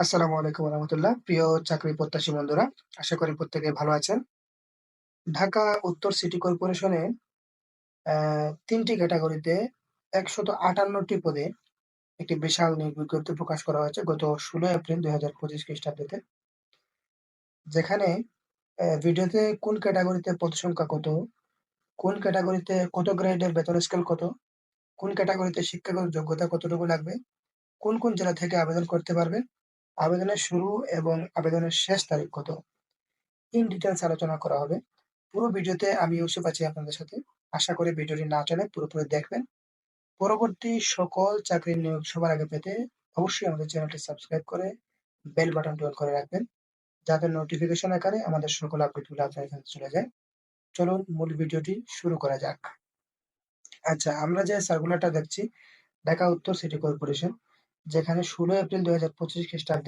আসসালামু আলাইকুম রহমতুল্লাহ প্রিয় চাকরি প্রত্যাশী বন্ধুরা, আশা করি প্রত্যেকে ভালো আছেন। ঢাকা উত্তর সিটি কর্পোরেশনে তিনটি ক্যাটাগরিতে একশত আটান্নটি পদে একটি বিশাল বিজ্ঞপ্তি প্রকাশ করা হয়েছে গত ষোলো এপ্রিল দুই হাজার পঁচিশ খ্রিস্টাব্দে যেখানে ভিডিওতে কোন ক্যাটাগরিতে পদ সংখ্যা কত, কোন ক্যাটাগরিতে কত গ্রেডের বেতন স্কেল কত, কোন ক্যাটাগরিতে শিক্ষাগত যোগ্যতা কতটুকু লাগবে, কোন কোন জেলা থেকে আবেদন করতে পারবে আবেদনের শুরু এবং আবেদনের শেষ তারিখ কত? ইন ডিটেলস আলোচনা করা হবে। পুরো ভিডিওতে আমি ইউসুফ আছি আপনাদের সাথে। আশা করি ভিডিওটি না চলে পুরোপুরি দেখবেন। পরবর্তী সকল চাকরির নিয়োগ সবার আগে পেতে অবশ্যই আমাদের চ্যানেলটি সাবস্ক্রাইব করে বেল বাটনটি অন করে রাখবেন, যাতে নোটিফিকেশন আকারে আমাদের সকল আপডেটগুলো আপনার এখানে চলে যায়। চলুন মূল ভিডিওটি শুরু করা যাক। আচ্ছা আমরা যে সার্কুলারটা দেখছি, ঢাকা উত্তর সিটি কর্পোরেশন যেখানে ষোলো এপ্রিল দুই হাজার পঁচিশ খ্রিস্টাব্দ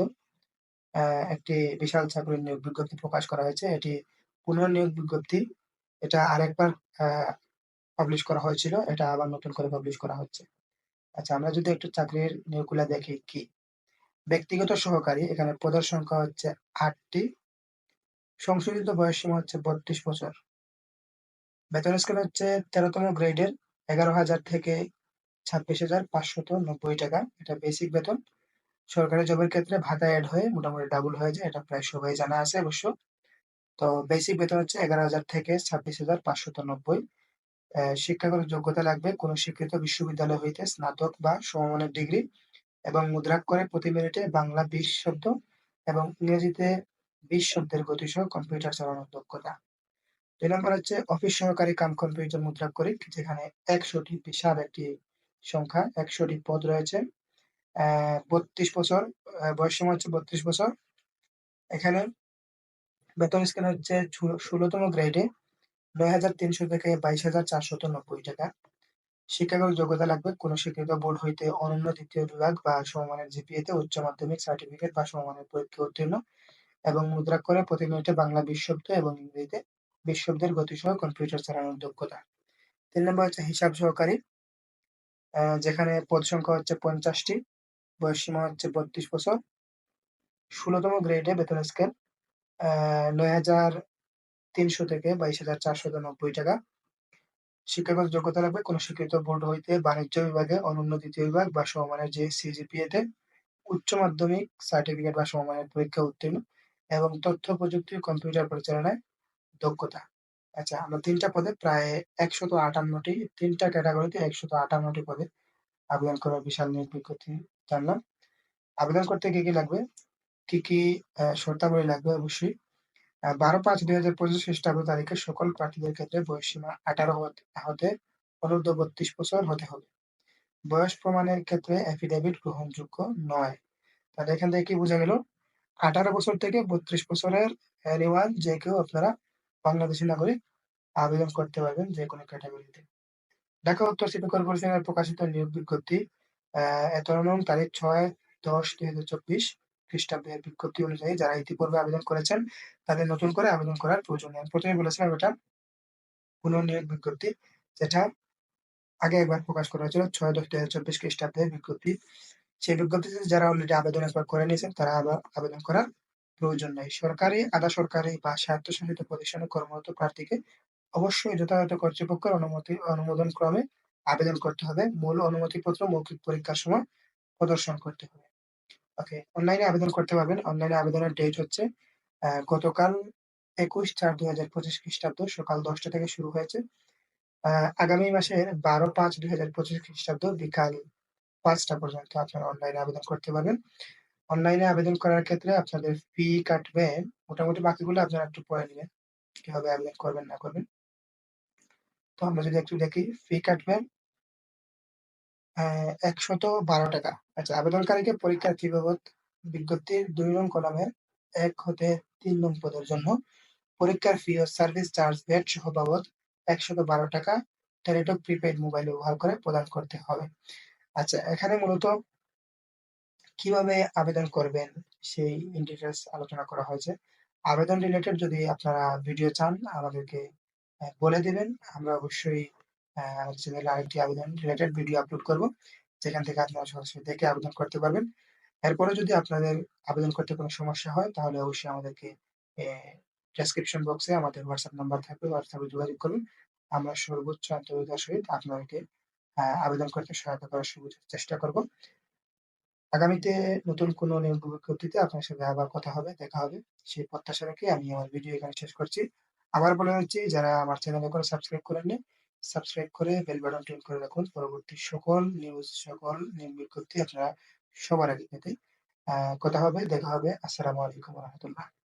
একটি বিশাল চাকরির নিয়োগ বিজ্ঞপ্তি প্রকাশ করা হয়েছে। এটি পুনর্নিয়োগ বিজ্ঞপ্তি। এটা আরেকবার পাবলিশ করা হয়েছিল। এটা আবার নতুন করে পাবলিশ করা হচ্ছে। আচ্ছা আমরা যদি একটু চাকরির নিয়োগগুলা দেখি কি? ব্যক্তিগত সহকারী, এখানে পদের সংখ্যা হচ্ছে আটটি। সংশোধিত বয়স সীমা হচ্ছে বত্রিশ বছর। বেতন স্কেল হচ্ছে তেরোতম গ্রেডের এগারো হাজার থেকে ছাব্বিশ হাজার পাঁচশত নব্বই টাকা। এটা বেসিক বেতন। সরকারি জবের ক্ষেত্রে ভাতা অ্যাড হয়ে মোটামুটি ডাবল হয়ে যায়। এটা প্রায় সবাই জানা আছে অবশ্য। তো বেসিক বেতন হচ্ছে এগারো হাজার থেকে ছাব্বিশ হাজার পাঁচশত নব্বই। শিক্ষাগত যোগ্যতা লাগবে কোনো স্বীকৃত বিশ্ববিদ্যালয় হইতে স্নাতক বা সমমানের ডিগ্রি এবং মুদ্রাক করে প্রতি মিনিটে বাংলা বিশ শব্দ এবং ইংরেজিতে বিশ শব্দের গতিসহ কম্পিউটার চালানোর দক্ষতা। দুই নম্বর হচ্ছে অফিস সহকারী কাম কম্পিউটার মুদ্রাক্ষরিক যেখানে একশোটি বিশাল একটি সংখ্যা একশোটি পদ রয়েছে। বত্রিশ বছর বয়স সীমা হচ্ছে বত্রিশ বছর। এখানে বেতন স্কেল হচ্ছে ষোলোতম গ্রেডে নয় হাজার তিনশো থেকে বাইশ হাজার চারশত নব্বই টাকা। শিক্ষাগত যোগ্যতা লাগবে। কোনো স্বীকৃত বোর্ড হইতে অনন্য দ্বিতীয় বিভাগ বা সমমানের জিপিএতে উচ্চ মাধ্যমিক সার্টিফিকেট বা সমমানের পরীক্ষা উত্তীর্ণ এবং মুদ্রাক্ষরে প্রতি মিনিটে বাংলা বিশ শব্দ এবং ইংরেজিতে বিশ শব্দের গতিসহ কম্পিউটার চালানোর দক্ষতা তিন নম্বর হচ্ছে হিসাব সহকারী। যেখানে পদ সংখ্যা হচ্ছে পঞ্চাশটি, বয়স সীমা হচ্ছে বত্রিশ বছর। ষোলোতম গ্রেডে বেতন স্কেল নয় হাজার তিনশো থেকে বাইশ হাজার চারশো নব্বই টাকা। শিক্ষাগত যোগ্যতা লাগবে। কোনো স্বীকৃত বোর্ড হইতে বাণিজ্য বিভাগে, অনন্য দ্বিতীয় বিভাগ বা সমমানের যে সিজিপিএ তে উচ্চ মাধ্যমিক সার্টিফিকেট বা সমমানের পরীক্ষা উত্তীর্ণ এবং তথ্য প্রযুক্তি কম্পিউটার পরিচালনায় দক্ষতা। আচ্ছা আমরা তিনটা পদে প্রায় একশত আটান্নটি, তিনটা ক্যাটাগরিতে একশত আটান্নটি পদে আবেদন করার বিশাল নিয়োগ জানলাম। আবেদন করতে কি কি লাগবে? কি কি শর্তাবলী লাগবে অবশ্যই। বারো পাঁচ দুই হাজার পঁচিশ খ্রিস্টাব্দ তারিখে সকল প্রার্থীদের ক্ষেত্রে বয়সসীমা আঠারো হতে অনূর্ধ্ব বত্রিশ বছর হতে হবে। বয়স প্রমাণের ক্ষেত্রে অ্যাফিডেভিট গ্রহণযোগ্য নয়। তাহলে এখান থেকে কি বোঝা গেল? আঠারো বছর থেকে বত্রিশ বছরের এনিওয়ান যে কেউ আপনারা বাংলাদেশি নাগরিক আবেদন করতে পারবেন যে কোনো ক্যাটাগরিতে ঢাকা উত্তর সিটি কর্পোরেশনের প্রকাশিত নিয়োগ বিজ্ঞপ্তি তারিখ ছয় দশ দুই হাজার চব্বিশ খ্রিস্টাব্দের বিজ্ঞপ্তি অনুযায়ী যারা ইতিপূর্বে আবেদন করেছেন, তাদের নতুন করে আবেদন করার প্রয়োজন নেই। প্রথমে বলেছিলাম এটা পুনর্নিয়োগ বিজ্ঞপ্তি, যেটা আগে একবার প্রকাশ করা হয়েছিল ছয় দশ দুই হাজার চব্বিশ খ্রিস্টাব্দের বিজ্ঞপ্তি। সেই বিজ্ঞপ্তিতে যারা অলরেডি আবেদন একবার করে নিয়েছেন, তারা আবার আবেদন করার প্রয়োজন নাই। সরকারি, আধা সরকারি বা স্বায়ত্তশাসিত প্রতিষ্ঠানে কর্মরত প্রার্থীকে অবশ্যই যথাযথ কর্তৃপক্ষের অনুমতি, অনুমোদন ক্রমে আবেদন করতে হবে। মূল অনুমতিপত্র, মৌখিক পরীক্ষার সময় প্রদর্শন করতে হবে। ওকে, অনলাইনে আবেদন করতে পারবেন। অনলাইনে আবেদনের ডেট হচ্ছে গতকাল একুশ চার দুই হাজার পঁচিশ খ্রিস্টাব্দ, সকাল দশটা থেকে শুরু হয়েছে। আগামী মাসের বারো পাঁচ দুই হাজার পঁচিশ খ্রিস্টাব্দ বিকাল পাঁচটা পর্যন্ত আপনারা অনলাইনে আবেদন করতে পারবেন। অনলাইনে আবেদন করার ক্ষেত্রে আপনাদের ফি কাটবে। মোটামুটি বাকিগুলো আপনারা একটু পড়ে নেবেন, কীভাবে আবেদন করবেন, না করবেন। তো আমরা যদি একটু দেখি ফি কাটবেন একশত বারো টাকা। আচ্ছা আবেদনকারীকে পরীক্ষার ফি বাবদ বিজ্ঞপ্তির দুই নং কলামের এক হতে তিন নং পদের জন্য পরীক্ষার ফি ও সার্ভিস চার্জ ভ্যাট সহ বাবদ একশত বারো টাকা টেলিটক প্রিপেড মোবাইল ব্যবহার করে প্রদান করতে হবে। আচ্ছা এখানে মূলত কীভাবে আবেদন করবেন সেই ডিটেলস আলোচনা করা হয়েছে আবেদন রিলেটেড যদি আপনারা ভিডিও চান, আমাদেরকে বলে দিবেন আমরা অবশ্যই চ্যানেলে আরেকটি আবেদন রিলেটেড ভিডিও আপলোড করব, যেখান থেকে আপনারা সরাসরি দেখে আবেদন করতে পারবেন এরপরেও যদি আপনাদের আবেদন করতে কোনো সমস্যা হয়, তাহলে অবশ্যই আমাদেরকে ডেসক্রিপশন বক্সে আমাদের হোয়াটসঅ্যাপ নাম্বার থাকবে। হোয়াটসঅ্যাপে যোগাযোগ করুন। আমরা সর্বোচ্চ আন্তরিকতার সহিত আপনাদেরকে আবেদন করতে সহায়তা করার সর্বোচ্চ চেষ্টা করব। আগামীতে নতুন কোন নিয়োগ আপনার সাথে আবার কথা হবে, দেখা হবে। সেই প্রত্যাশা রেখে আমি আমার ভিডিও এখানে শেষ করছি। আবার বলে হচ্ছে যারা আমার চ্যানেল এখনও সাবস্ক্রাইব করেননি, সাবস্ক্রাইব করে বেল বাটনটি অন করে রাখুন। পরবর্তী সকল নিউজ, সকল নিয়োগ বিজ্ঞপ্তি আপনারা সবার আগে পেতে। কথা হবে, দেখা হবে। আসসালামু আলাইকুম রাহমাতুল্লাহ।